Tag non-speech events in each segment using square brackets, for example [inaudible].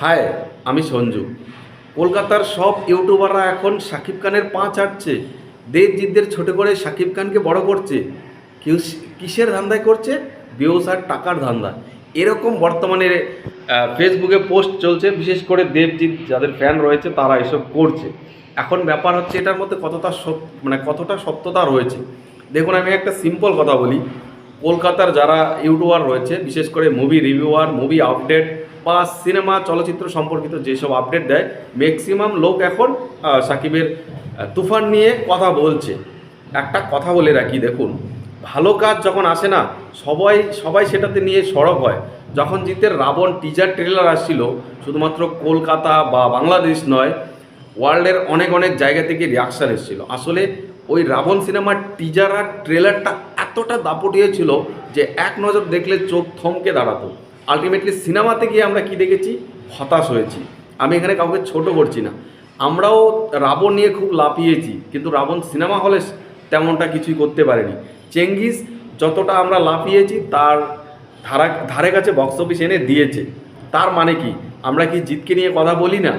High, আমি সঞ্জু। কলকাতার সব ইউটিউবাররা এখন শাকিব খানের পা চাটছে। দেবজিৎদের ছোট করে শাকিব খানকে বড় করছে। কেউ কিসের ধান্দায় করছে? আর টাকার ধান্দা। এরকম বর্তমানে ফেসবুকে পোস্ট চলছে, বিশেষ করে দেবজিৎ, যাদের ফ্যান রয়েছে, তারা এসব করছে। এখন ব্যাপার হচ্ছে এটার মধ্যে কতটা মানে কতটা সত্যতা রয়েছে। দেখুন, আমি একটা সিম্পল কথা বলি। কলকাতার যারা ইউটিউবার রয়েছে, বিশেষ করে মুভি রিভিউয়ার মুভি আপডেট বা সিনেমা, চলচ্চিত্র সম্পর্কিত যেসব আপডেট দেয় ম্যাক্সিমাম লোক এখন সাকিবের তুফান নিয়ে কথা বলছে। একটা কথা বলে রাখি, দেখুন, ভালো কাজ যখন আসে না, সবাই সবাই সেটাতে নিয়ে সরব হয়। যখন জিতের রাবণ টিজার ট্রেলার আসছিল, শুধুমাত্র কলকাতা বা বাংলাদেশ নয় ওয়ার্ল্ডের অনেক অনেক জায়গা থেকে রিয়াকশান এসেছিল। আসলে ওই রাবণ সিনেমার টিজার আর ট্রেলারটা এতটা দাপটিয়ে ছিল যে এক নজর দেখলে চোখ থমকে দাঁড়াতো। আলটিমেটলি সিনেমাতে গিয়ে আমরা কি দেখেছি? হতাশ হয়েছি। আমি এখানে কাউকে ছোট করছি না। আমরাও রাবণ নিয়ে খুব লাফিয়েছি, কিন্তু রাবণ সিনেমা হলে তেমনটা কিছুই করতে পারেনি। চেঙ্গিস যতটা আমরা লাফিয়েছি, তার ধারা ধারে কাছে বক্স অফিস এনে দিয়েছে। তার মানে কি? আমরা কি জিতকে নিয়ে কথা বলি না?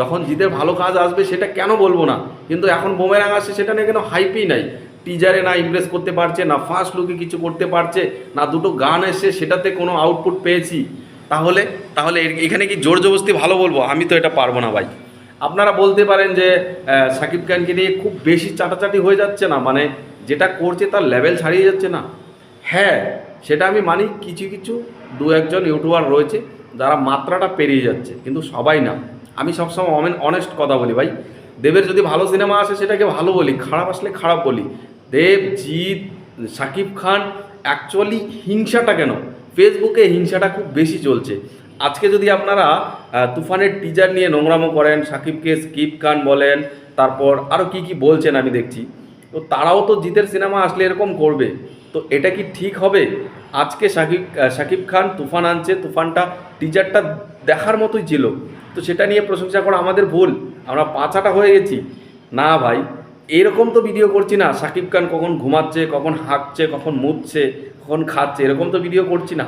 যখন জিতের ভালো কাজ আসবে, সেটা কেন বলব না? কিন্তু এখন বোমেরাং আসছে, সেটা নিয়ে কেন হাইপই নাই। টিজারে না ইমপ্রেস করতে পারছে, না ফার্স্ট লুকে কিছু করতে পারছে, না দুটো গান এসে সেটাতে কোনো আউটপুট পেয়েছি। তাহলে তাহলে এখানে কি জোর জবস্তি ভালো বলব? আমি তো এটা পারব না ভাই। আপনারা বলতে পারেন যে শাকিব খানকে নিয়ে খুব বেশি চাটাচাটি হয়ে যাচ্ছে না মানে যেটা করছে তার লেভেল ছাড়িয়ে যাচ্ছে না। হ্যাঁ সেটা আমি মানি, কিছু কিছু, দু একজন ইউটিউবার রয়েছে, যারা মাত্রাটা পেরিয়ে যাচ্ছে, কিন্তু সবাই না। আমি সবসময় অনেস্ট কথা বলি ভাই। দেবের যদি ভালো সিনেমা আসে, সেটাকে ভালো বলি, খারাপ আসলে খারাপ বলি। দেব জিৎ শাকিব খান অ্যাকচুয়ালি হিংসাটা কেন? ফেসবুকে হিংসাটা খুব বেশি চলছে। আজকে যদি আপনারা তুফানের টিজার নিয়ে নোংরামো করেন, সাকিবকে স্কিপ খান বলেন, তারপর আরও কি কি বলছেন আমি দেখছি। তো তারাও তো জিতের সিনেমা আসলে এরকম করবে। তো এটা কি ঠিক হবে? আজকে সাকিব সাকিব খান তুফান আনছে, তুফানটা টিজারটা দেখার মতোই ছিল। তো সেটা নিয়ে প্রশংসা করা আমাদের ভুল। আমরা পাঁচাটা হয়ে গেছি। না ভাই এরকম তো ভিডিও করছি না। সাকিব খান কখন ঘুমাচ্ছে, কখন হাঁকছে কখন মুতছে কখন খাচ্ছে, এরকম তো ভিডিও করছি না।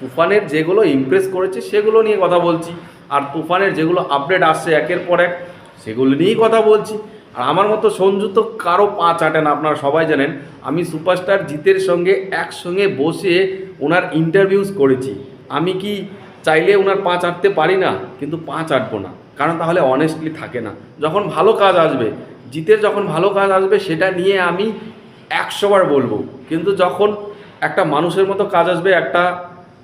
তুফানের যেগুলো ইমপ্রেস করেছে, সেগুলো নিয়ে কথা বলছি। আর তুফানের যেগুলো আপডেট আসছে একের পর এক, সেগুলো নিয়েই কথা বলছি। আর আমার মতো সঞ্জু তো কারও পা চাটে না, আপনারা সবাই জানেন। আমি সুপারস্টার জিতের সঙ্গে একসঙ্গে বসে ওনার ইন্টারভিউস করেছি। আমি কি চাইলে ওনার পা চাটতে পারি না? কিন্তু পা চাটবো না। কারণ তাহলে অনেস্টলি থাকে না। যখন ভালো কাজ আসবে জিতের যখন ভালো কাজ আসবে, সেটা নিয়ে আমি একশোবার বলব। কিন্তু যখন একটা মানুষের মতো কাজ আসবে, একটা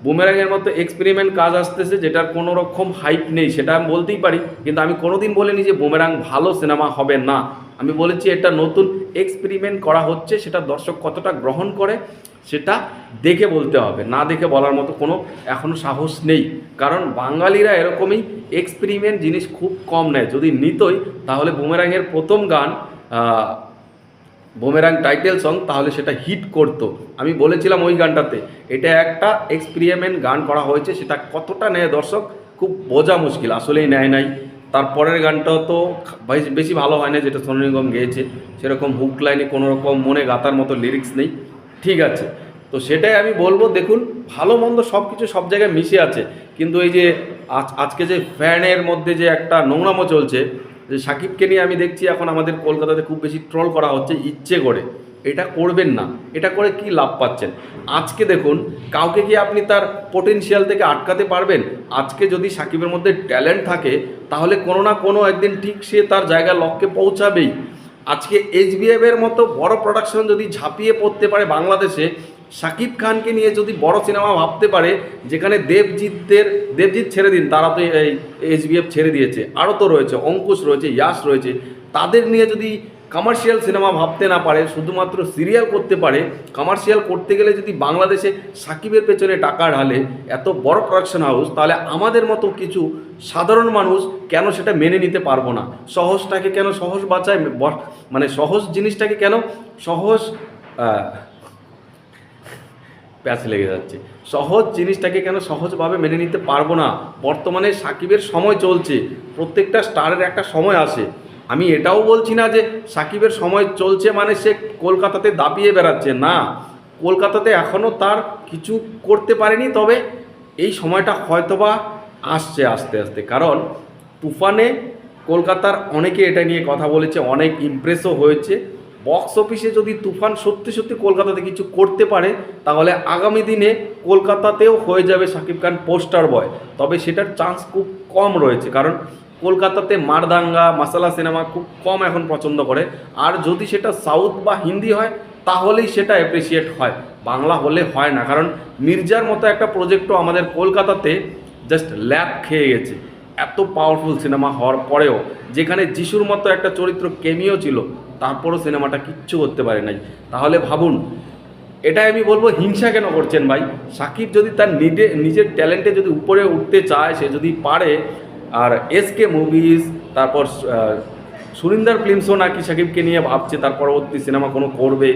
বুমেরাংয়ের মতো এক্সপেরিমেন্ট কাজ আসতেছে, যেটার কোনো রকম হাইপ নেই, সেটা আমি বলতেই পারি, কিন্তু আমি কোনোদিন বলিনি যে বুমেরাং ভালো সিনেমা হবে না। আমি বলেছি এটা নতুন এক্সপেরিমেন্ট করা হচ্ছে, সেটা দর্শক কতটা গ্রহণ করে, সেটা দেখে বলতে হবে। না দেখে বলার মতো কোনো এখনও সাহস নেই। কারণ বাঙালিরা এরকমই এক্সপেরিমেন্ট জিনিস খুব কম নেয়। যদি নিতই, তাহলে বুমেরাংয়ের প্রথম গান বোমেরাং টাইটেল সং তাহলে সেটা হিট করতো। আমি বলেছিলাম ওই গানটাতে, এটা একটা এক্সপেরিমেন্ট গান করা হয়েছে, সেটা কতটা নেয় দর্শক? খুব বোঝা মুশকিল, আসলেই নেয় নাই। তারপরের গানটাও তো বেশি ভালো হয় না যেটা সোনু নিগম গেয়েছে। সেরকম হুক লাইনে কোনো রকম মনে গাতার মতো লিরিক্স নেই। ঠিক আছে। তো সেটাই আমি বলব, দেখুন, ভালো মন্দ সব কিছু সব জায়গায় মিশে আছে। কিন্তু এই যে আজ, আজকে যে ফ্যানের মধ্যে যে একটা নোংরামো চলছে যে সাকিবকে নিয়ে আমি দেখছি এখন আমাদের কলকাতাতে খুব বেশি ট্রল করা হচ্ছে, ইচ্ছে করে। এটা করবেন না। এটা করে কি লাভ পাচ্ছেন? আজকে দেখুন, কাউকে কি আপনি তার পোটেনশিয়াল থেকে আটকাতে পারবেন? আজকে যদি সাকিবের মধ্যে ট্যালেন্ট থাকে, তাহলে কোনো না কোনো একদিন ঠিক সে তার জায়গা লক্ষ্যে পৌঁছাবেই। আজকে এইচবিএফ এর মতো বড় প্রোডাকশন যদি ঝাঁপিয়ে পড়তে পারে বাংলাদেশে শাকিব খানকে নিয়ে যদি বড় সিনেমা ভাবতে পারে, যেখানে দেবজিতের, দেবজিৎ ছেড়ে দিন, তারা তো এই এইচবিএফ ছেড়ে দিয়েছে। আরও তো রয়েছে, অঙ্কুশ রয়েছে, ইয়াস রয়েছে। তাদের নিয়ে যদি কমার্শিয়াল সিনেমা ভাবতে না পারে, শুধুমাত্র সিরিয়াল করতে পারে কমার্শিয়াল করতে গেলে যদি বাংলাদেশে সাকিবের পেছনে টাকা ঢালে, এত বড় প্রোডাকশন হাউস তাহলে আমাদের মতো কিছু সাধারণ মানুষ কেন সেটা মেনে নিতে পারব না? সহজটাকে কেন সহজ বাঁচায় মানে সহজ জিনিসটাকে কেন সহজ প্যাচ লেগে যাচ্ছে। সহজ জিনিসটাকে কেন সহজভাবে মেনে নিতে পারব না? বর্তমানে সাকিবের সময় চলছে, প্রত্যেকটা স্টারের একটা সময় আসে। আমি এটাও বলছি না যে সাকিবের সময় চলছে মানে সে কলকাতাতে দাপিয়ে বেড়াচ্ছে, না। কলকাতাতে এখনও তার কিছু করতে পারেনি, তবে এই সময়টা হয়তোবা আসছে আস্তে আস্তে। কারণ তুফানে কলকাতার অনেকে এটা নিয়ে কথা বলেছে, অনেক ইমপ্রেসও হয়েছে। বক্স অফিসে যদি তুফান সত্যি সত্যি কলকাতাতে কিছু করতে পারে, তাহলে আগামী দিনে কলকাতাতেও হয়ে যাবে শাকিব খান পোস্টার বয় তবে সেটার চান্স খুব কম রয়েছে, কারণ কলকাতাতে মারদাঙ্গা, মাসালা সিনেমা খুব কম এখন পছন্দ করে। আর যদি সেটা সাউথ বা হিন্দি হয়, তাহলেই সেটা অ্যাপ্রিসিয়েট হয়। বাংলা হলে হয় না, কারণ মির্জার মতো একটা প্রজেক্টও আমাদের কলকাতাতে জাস্ট ল্যাব খেয়ে গেছে। এত পাওয়ারফুল সিনেমা হওয়ার পরেও, যেখানে যিশুর মতো একটা চরিত্র কেমিও ছিল, তারপরও সিনেমাটা কিচ্ছু করতে পারে নাই। তাহলে ভাবুন, এটাই আমি বলব, হিংসা কেন করছেন ভাই? সাকিব যদি তার নিজে, নিজের ট্যালেন্টে যদি উপরে উঠতে চায়, সে যদি পারে আর এসকে মুভিজ তারপর সুরিন্দার ফিল্মসও নাকি সাকিবকে নিয়ে ভাবছে, তার পরবর্তী সিনেমা কোনো করবে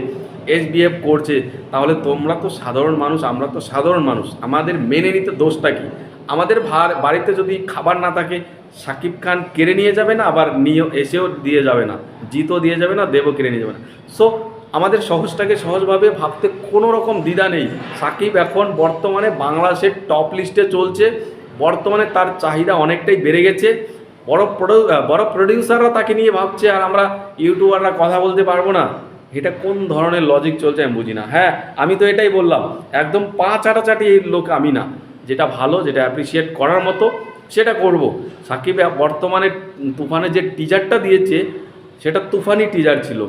এসবিএফ করছে, তাহলে তোমরা তো সাধারণ মানুষ, আমরা তো সাধারণ মানুষ, আমাদের মেনে নিতে দোষটা কি? আমাদের ভার, বাড়িতে যদি খাবার না থাকে, সাকিব খান কেড়ে নিয়ে যাবে না, আবার নিয়ে এসেও দিয়ে যাবে না, জিতও দিয়ে যাবে না, দেবও কেড়ে নিয়ে যাবে না। সো আমাদের সহজটাকে সহজভাবে ভাবতে কোনো রকম দ্বিধা নেই। সাকিব এখন বর্তমানে বাংলাদেশের টপ লিস্টে চলছে বর্তমানে তার চাহিদা অনেকটাই বেড়ে গেছে। বড় প্রডিউ বড় প্রডিউসাররা তাকে নিয়ে ভাবছে, আর আমরা ইউটিউবাররা কথা বলতে পারব না। এটা কোন ধরনের লজিক চলছে আমি বুঝি না। হ্যাঁ আমি তো এটাই বললাম, একদম পা চাটাচাটি এই লোক আমি না। যেটা ভালো, যেটা অ্যাপ্রিসিয়েট করার মতো, সেটা করব। সাকিব বর্তমানে তুফানে যে টিজারটা দিয়েছে, সেটা তুফানি টিজার ছিল।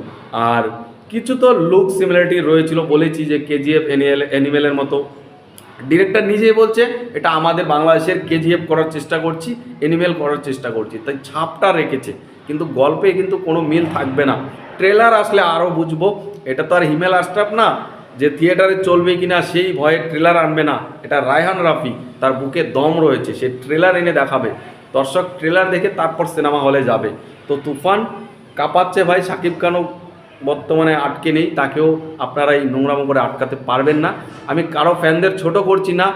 আর কিছু তো লুক সিমিলারিটি রয়েছিল, বলেছি যে কেজিএফ এনিএল অ্যানিমেলের মতো। ডিরেক্টর নিজেই বলছে, এটা আমাদের বাংলাদেশের কেজিএফ করার চেষ্টা করছি এনিমেল করার চেষ্টা করছি। তাই ছাপটা রেখেছে। কিন্তু গল্পে কিন্তু কোনো মিল থাকবে না। ট্রেলার আসলে আরও বুঝব। এটা তো আর হিমেল আশরাফ না, যে থিয়েটারে চলবে কিনা সেই ভয়ে ট্রেলার আনবে না। এটা রায়হান রাফি, তার বুকে দম রয়েছে। সে ট্রেলার এনে দেখাবে। দর্শক ট্রেলার দেখে তারপর সিনেমা হলে যাবে। তো তুফান কাঁপাচ্ছে ভাই সাকিব খানও। বর্তমানে আটকে নেই, তাকেও আপনারা এই নোংরামো করে আটকাতে পারবেন না। আমি কারও ফ্যানদের ছোট করছি না,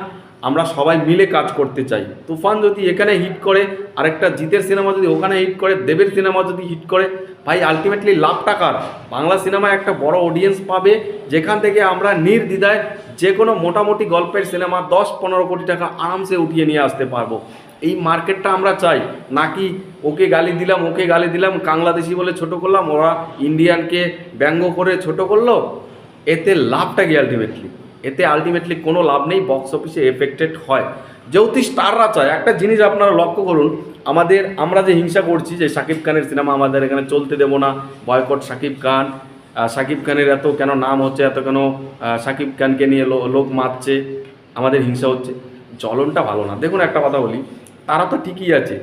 আমরা সবাই মিলে কাজ করতে চাই। তুফান যদি এখানে হিট করে, আরেকটা জিতের সিনেমা যদি ওখানে হিট করে, দেবের সিনেমা যদি হিট করে, ভাই আলটিমেটলি লাভ টাকার বাংলা সিনেমা একটা বড় অডিয়েন্স পাবে, যেখান থেকে আমরা নির্দ্বিধায় যে কোনো মোটামুটি গল্পের সিনেমা দশ পনেরো কোটি টাকা আরামসে উঠিয়ে নিয়ে আসতে পারব। এই মার্কেটটা আমরা চাই। নাকি ওকে গালি দিলাম, ওকে গালি দিলাম, বাংলাদেশি বলে ছোট করলাম, ওরা ইন্ডিয়ানকে ব্যঙ্গ করে ছোট করল? এতে লাভটা কি আলটিমেটলি এতে আলটিমেটলি কোনো লাভ নেই বক্স অফিসে এফেক্টেড হয়। যেহেতু স্টাররা চায়, একটা জিনিস আপনারা লক্ষ্য করুন, আমাদের, আমরা যে হিংসা করছি যে শাকিব খানের সিনেমা আমাদের এখানে চলতে দেবো না বয়কট শাকিব খান শাকিব খানের এত কেন নাম হচ্ছে, এত কেন শাকিব খানকে নিয়ে লোক মারছে, আমাদের হিংসা হচ্ছে। জ্বলনটা ভালো না। দেখুন একটা কথা বলি তারা তো ঠিকই আছে।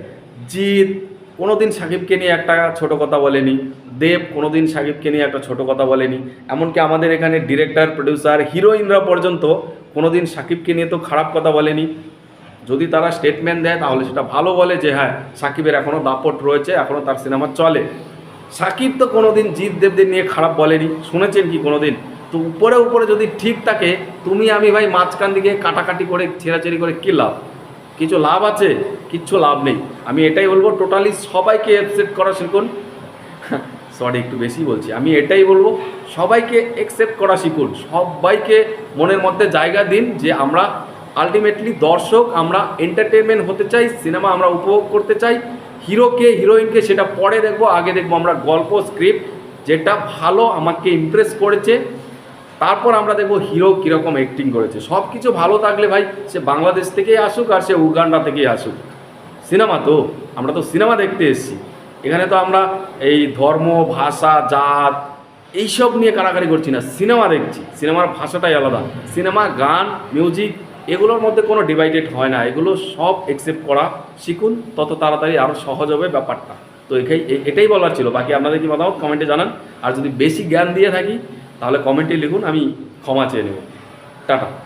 জিৎ কোনোদিন সাকিবকে নিয়ে একটা ছোট কথা বলেনি। দেব কোনোদিন সাকিবকে নিয়ে একটা ছোট কথা বলেনি। এমনকি আমাদের এখানে ডিরেক্টর প্রডিউসার হিরোইনরা পর্যন্ত কোনোদিন সাকিবকে নিয়ে তো খারাপ কথা বলেনি। যদি তারা স্টেটমেন্ট দেয়, তাহলে সেটা ভালো বলে যে হ্যাঁ সাকিবের এখনও দাপট রয়েছে এখনও তার সিনেমা চলে। সাকিব তো কোনোদিন জিৎ দেবদের নিয়ে খারাপ বলেনি। শুনেছেন কি কোনোদিন? তো উপরে উপরে যদি ঠিক থাকে, তুমি আমি ভাই মাঝখান দিকে কাটাকাটি করে, ছেঁড়াছেড়ি করে কী লাভ? কিছু লাভ আছে, কিচ্ছু লাভ নেই। আমি এটাই বলব টোটালি সবাইকে অ্যাকসেপ্ট করা শিখুন। [laughs] সরি একটু বেশি বলছি। আমি এটাই বলব, সবাইকে অ্যাকসেপ্ট করা শিখুন। সবাইকে মনের মধ্যে জায়গা দিন যে আমরা আলটিমেটলি দর্শক, আমরা এন্টারটেনমেন্ট হতে চাই সিনেমা আমরা উপভোগ করতে চাই। হিরোকে হিরোইনকে সেটা পরে দেখব, আগে দেখব আমরা গল্প স্ক্রিপ্ট যেটা ভালো আমাকে ইমপ্রেস করেছে। তারপর আমরা দেখব হিরো কীরকম অ্যাক্টিং করেছে। সব কিছু ভালো থাকলে ভাই, সে বাংলাদেশ থেকেই আসুক আর সে উগান্ডা থেকেই আসুক। সিনেমা তো, আমরা তো সিনেমা দেখতে এসেছি। এখানে তো আমরা এই ধর্ম, ভাষা, জাত, এইসব নিয়ে কারাকারি করছি না, সিনেমা দেখছি। সিনেমার ভাষাটাই আলাদা। সিনেমা, গান মিউজিক এগুলোর মধ্যে কোনো ডিভাইডেড হয় না। এগুলো সব একসেপ্ট করা শিখুন, তত তাড়াতাড়ি আরও সহজ হবে ব্যাপারটা। তো এখাই এটাই বলার ছিল। বাকি আপনাদের কি মতামত? কমেন্টে জানান। আর যদি বেশি জ্ঞান দিয়ে থাকি তাহলে কমেন্টে লিখুন আমি ক্ষমা চেয়ে নেব। টাটা।